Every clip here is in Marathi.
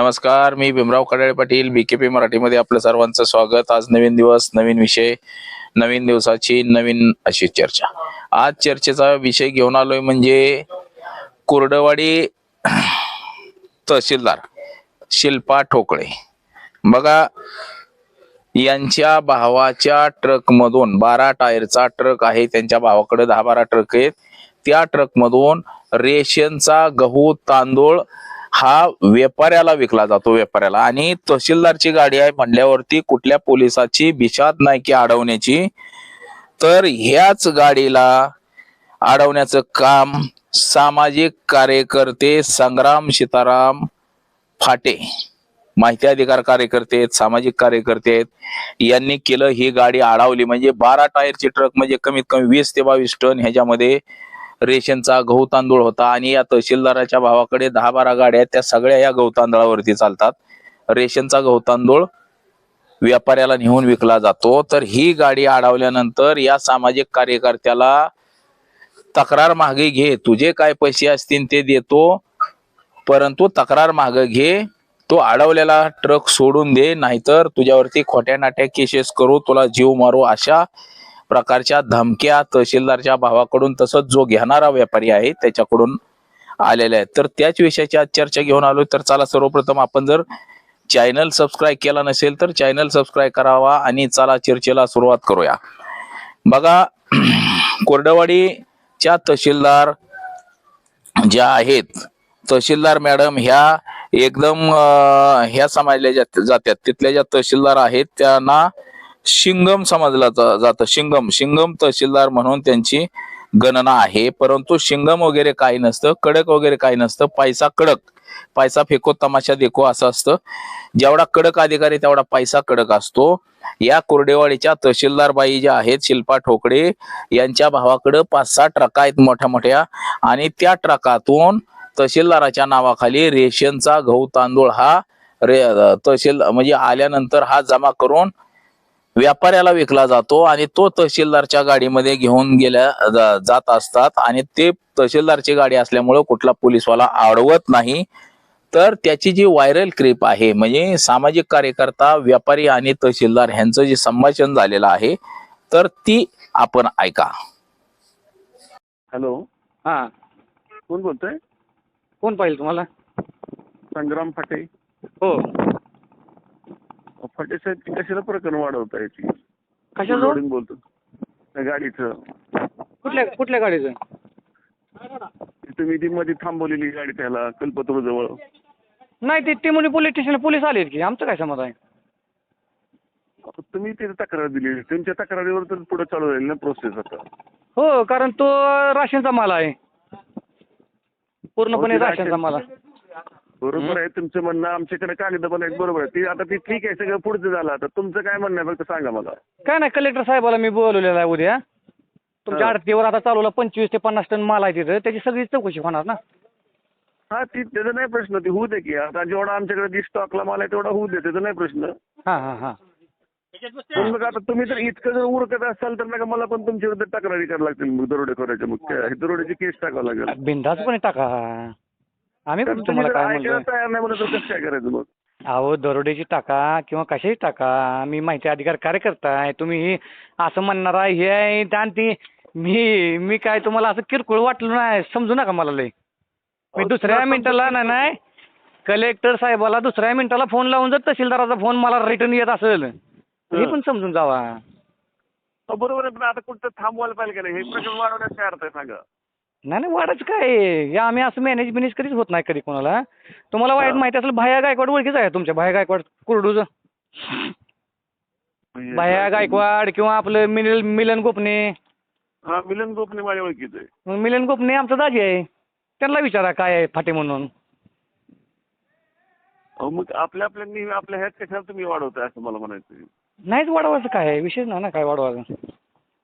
नमस्कार मी Bhimrao Kadale Patil B K P मराठीमध्ये आपलं सर्वांचं स्वागत. आज नवीन दिवस नवीन विषय नवीन दिवसाची नवीन अशी चर्चा. आज चर्चेचा विषय घेऊन आलोय म्हणजे कुर्डवाडी तहसीलदार शिल्पा ठोकळे. बघा यांच्या भावाच्या ट्रक मधून बारा टायरचा ट्रक आहे त्यांच्या भावाकडे दहा बारा ट्रक आहेत. त्या ट्रक मधून रेशनचा गहू तांदूळ हा व्यापाऱ्याला विकला जातो व्यापाऱ्याला. आणि तहसीलदारची गाडी आहे म्हणल्यावरती कुठल्या पोलिसाची बिशात नाही की अडवण्याची. तर ह्याच गाडीला अडवण्याचं काम सामाजिक कार्यकर्ते संग्राम सीताराम फाटे माहिती अधिकार कार्यकर्ते आहेत सामाजिक कार्यकर्ते आहेत यांनी केलं ही गाडी अडवली. म्हणजे बारा टायरची ट्रक म्हणजे कमीत कमी वीस ते बावीस टन ह्याच्यामध्ये रेशनचा गहू तांदूळ होता आणि या तहसीलदाराच्या भावाकडे दहा बारा गाड्या त्या सगळ्या या गहू तांदळावरती चालतात. रेशनचा गहू तांदूळ व्यापाऱ्याला नेऊन विकला जातो. तर ही गाडी अडवल्यानंतर या सामाजिक कार्यकर्त्याला तक्रार मागे घे तुझे काय पैसे असतील ते देतो. परंतु तक्रार मागे घे तो अडवलेला ट्रक सोडून दे नाहीतर तुझ्यावरती खोट्या नाट्या केसेस करू तुला जीव मारू अशा प्रकारच्या धमक्या तहसीलदारच्या भावाकडून तसंच जो घेणारा व्यापारी आहे त्याच्याकडून आलेल्या आहेत. तर त्याच विषयाची आज चर्चा घेऊन आलो तर चला सर्वप्रथम आपण जर चॅनल सबस्क्राईब केला नसेल तर चॅनल सबस्क्राईब करावा आणि चला चर्चेला सुरुवात करूया. बघा कोरडवाडीच्या तहसीलदार ज्या आहेत तहसीलदार मॅडम ह्या एकदम ह्या समाजल्या जात- जात्यात तिथल्या ज्या तहसीलदार आहेत त्यांना शिंगम समजला जा- जातं. शिंगम शिंगम तहसीलदार म्हणून त्यांची गणना आहे. परंतु शिंगम वगैरे काही नसतं कडक वगैरे काही नसतं. पैसा कडक. पैसा फेको तमाशा देखो असं असतं. जेवढा कडक अधिकारी तेवढा पैसा कडक असतो. या कुर्डेवाडीच्या तहसीलदार बाई ज्या आहेत शिल्पा ठोकडे यांच्या भावाकडे पाच सहा ट्रका आहेत मोठ्या मोठ्या आणि त्या ट्रकातून तहसीलदाराच्या नावाखाली रेशनचा गहू तांदूळ हा रे तहसील म्हणजे आल्यानंतर हा जमा करून व्यापाऱ्याला विकला जातो आणि तो तहसीलदारच्या गाडीमध्ये घेऊन गेल्या जा- जात असतात आणि ते तहसीलदारची गाडी असल्यामुळं कुठला पोलीसवाला अडवत नाही. तर त्याची जी व्हायरल क्लिप आहे म्हणजे सामाजिक कार्यकर्ता व्यापारी आणि तहसीलदार ह्यांचं जे संभाषण झालेलं आहे तर ती आपण ऐका. हॅलो. हा. कोण बोलतोय? कोण पाहिजे तुम्हाला? संग्राम फाटे. हो. फाटे साहेब कशाला प्रकरण वाढवताय ती कशाचं? बोलतो. त्या गाडीचं. कुठल्या कुठल्या गाडीचं? तुम्ही ती मध्ये थांबवलेली गाडी त्याला कल्पतरू जवळ नाही ते टिमोनी पोलीस स्टेशनला पोलीस आलेत की. आमचं काय समज आहे? तुम्ही तिथे तक्रार दिली. त्यांच्या तक्रारीवर तर पुढे चालू राहील ना प्रोसेस आता. हो कारण तो राशनचा माल आहे. पूर्णपणे राशनचा राशन- माल आहे. बरोबर आहे तुमचं म्हणणं आमच्याकडे कागद पण आहेत बरोबर आहे. ती आता ती ठीक आहे सगळं पुढचं झालं आता. तुमचं काय म्हणणं आहे फक्त सांगा मला. काय नाही कलेक्टर साहेबाला मी बोलवलेलं आहे उद्या. तुमच्या. आडतीवर आता चालवला पंचवीस ते पन्नास टन माल आहे तिथं. त्याची सगळी चौकशी होणार ना? हा ती त्याचा नाही प्रश्न ती होऊ दे की. आता जेवढा आमच्याकडे जी स्टॉकला माल आहे तेवढा होऊ दे त्याचा नाही प्रश्न. हा हा हा. पण मग आता तुम्ही जर इतकं जर उरकत असाल तर नका मला पण तुमच्या विरुद्ध तक्रारी करायला लागतील मग दरोडेखोराच्या मग दरोड्याची केस टाकावं लागेल. बिंदासपणे टाका. आम्ही तुम्ही तुम्हाला काय ऐकायला म्हणलं तयार नाही म्हणत तर कसं काय करायचं मग? अहो दरोडेची टाका किंवा कशाही टाका? मी माहिती अधिकार कार्यकर्ता आहे तुम्ही असं म्हणणार आहे हे आहे ते आणि ती. मी मी काय तुम्हाला असं किरकोळ वाटलं नाही समजू नका मला लय. मी दुसऱ्या मिनिटाला ना नाही कलेक्टर साहेबाला दुसऱ्या मिनिटाला फोन लावून जर तहसीलदाराचा फोन मला रिटर्न येत असेल हे पण समजून जावा. बरोबर आहे पण आता कुठं थांबवायला पाहिजे का नाही? हे प्रकरण वाढवण्यात काय अर्थ आहे सांगा. नाही नाही वाढच काय? हे आम्ही असं मॅनेज बिनेज कधीच होत नाही कधी कोणाला. तुम्हाला वाईट. माहिती असेल भाया गायकवाड ओळखीच आहे तुमच्या भाया गायकवाड कुरडूचं. भाया गायकवाड किंवा आपलं मिलन मिलन गोपने. हा मिलन गोपने माझ्या ओळखीचं आहे. मग मिलन गोपने आमचा दाजी आहे. त्यांना विचारा काय आहे फाटे म्हणून. अहो मग आपल्या आपल्या आपल्या ह्यात कशाला तुम्ही वाढवताय असं मला म्हणायचं. नाहीच वाढवायचं काय आहे? विषय नाही ना काय वाढवायचं.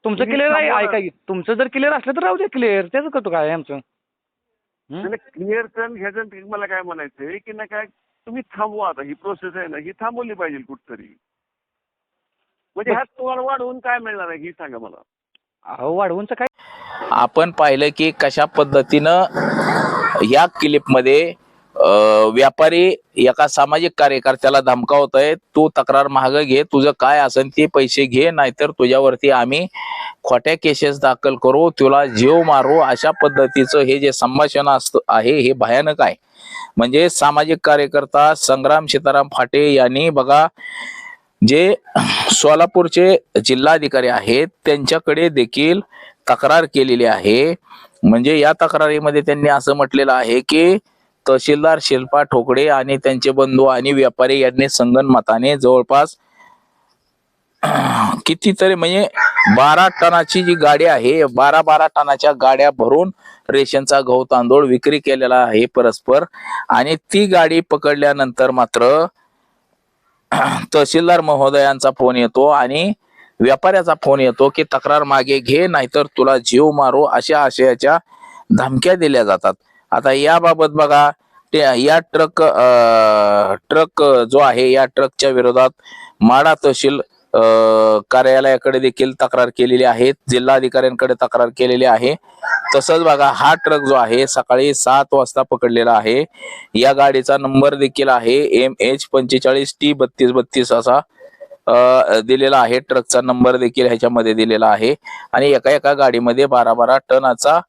तुमचं क्लिअर आहे. ऐका की, तुमचं जर क्लिअर असलं तर राहू द्या क्लिअर त्याचं करतो काय आमचं? हं? क्लिअर ह्याचं मला काय म्हणायचं आहे की ना काय तुम्ही थांबवा आता. ही प्रोसेस आहे ना ही थांबवली पाहिजे कुठतरी. म्हणजे ह्यात तुम्हाला वाढवून काय मिळणार आहे ही सांगा मला. अहो वाढवूनचं काय? आपण पाहिलं की कशा पद्धतीनं या क्लिपमध्ये व्यापारी एका सामाजिक कार्यकर्त्याला धमकावतोय तू तक्रार माग घे तुझं काय असेल ते पैसे घे नाहीतर तुझ्यावरती आम्ही खोट्या केसेस दाखल करू तुला जीव मारू. अशा पद्धतीचं हे जे संभाषण असतं आहे हे भयानक आहे. म्हणजे सामाजिक कार्यकर्ता संग्राम सीताराम फाटे यांनी बघा जे सोलापूरचे जिल्हाधिकारी आहेत त्यांच्याकडे देखील तक्रार केलेली आहे. म्हणजे या तक्रारीमध्ये त्यांनी असं म्हटलेलं आहे की तहसीलदार शिल्पा ठोकडे आणि त्यांचे बंधू आणि व्यापारी यांनी संगनमताने जवळपास कितीतरी म्हणजे बारा टनाची जी गाडी आहे बारा बारा टनाच्या गाड्या भरून रेशनचा गहू तांदूळ विक्री केलेला आहे परस्पर. आणि ती गाडी पकडल्यानंतर मात्र तहसीलदार महोदयांचा फोन येतो आणि व्यापाऱ्याचा फोन येतो की तक्रार मागे घे नाहीतर तुला जीव मारू अशा आशयाच्या धमक्या दिल्या जातात. आता याबाबत बघा ते या ट्रक ट्रक जो आहे या ट्रकच्या विरोधात माडा तहसील कार्यालयाकडे देखील तक्रार केलेली आहे जिल्हाधिकाऱ्यांकडे तक्रार केलेली आहे. तसंच बघा हा ट्रक जो आहे सकाळी सात वाजता पकडलेला आहे. या गाडीचा नंबर देखील आहे एम एच पंचेचाळीस टी बत्तीस बत्तीस असा दिलेला आहे. ट्रकचा नंबर देखील ह्याच्यामध्ये दिलेला आहे. आणि एका एका गाडीमध्ये बारा बारा टनाचा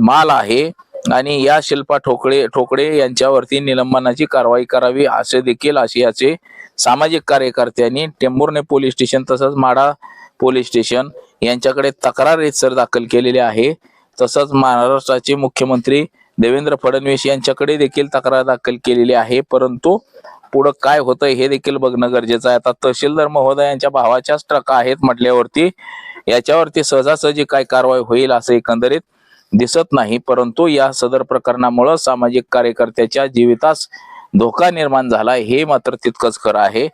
माल आहे. आणि या शिल्पा ठोकळे ठोकळे यांच्यावरती निलंबनाची कारवाई करावी असे देखील आशियाचे सामाजिक कार्यकर्त्यांनी टेंभुर्णे पोलीस स्टेशन तसंच माडा पोलीस स्टेशन यांच्याकडे तक्रार सर दाखल केलेली आहे. तसंच महाराष्ट्राचे मुख्यमंत्री देवेंद्र फडणवीस यांच्याकडे देखील तक्रार दाखल केलेली आहे. परंतु पुढं काय होतं हे देखील बघणं गरजेचं आहे. आता तहसीलदार महोदयांच्या भावाच्याच ट्रक आहेत म्हटल्यावरती याच्यावरती सहजासहजी काय कारवाई होईल असं एकंदरीत दिसत नाही परंतु या सदर प्रकरणामुळं सामाजिक कार्यकर्त्याच्या जीवितास धोका निर्माण झाला हे मात्र तितकंच खरं आहे.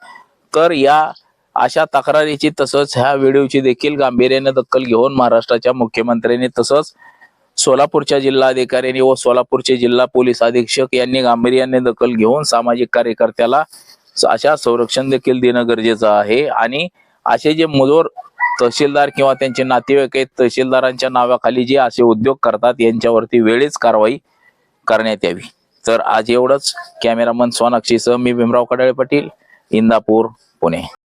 तर या अशा तक्रारीची तसंच ह्या व्हिडिओची देखील गांभीर्याने दखल घेऊन महाराष्ट्राच्या मुख्यमंत्र्यांनी तसंच सोलापूरच्या जिल्हाधिकाऱ्यांनी व सोलापूरचे जिल्हा पोलीस अधीक्षक यांनी गांभीर्याने दखल घेऊन सामाजिक कार्यकर्त्याला अशा संरक्षण देखील देणं गरजेचं आहे. आणि असे जे मजोर तहसीलदार किंवा त्यांचे नातेवाईक आहेत तहसीलदारांच्या नावाखाली जे असे उद्योग करतात यांच्यावरती वेळीच कारवाई करण्यात यावी. तर आज एवढंच. कॅमेरामन सोनाक्षीसह मी भीमराव कडाळे पाटील इंदापूर पुणे.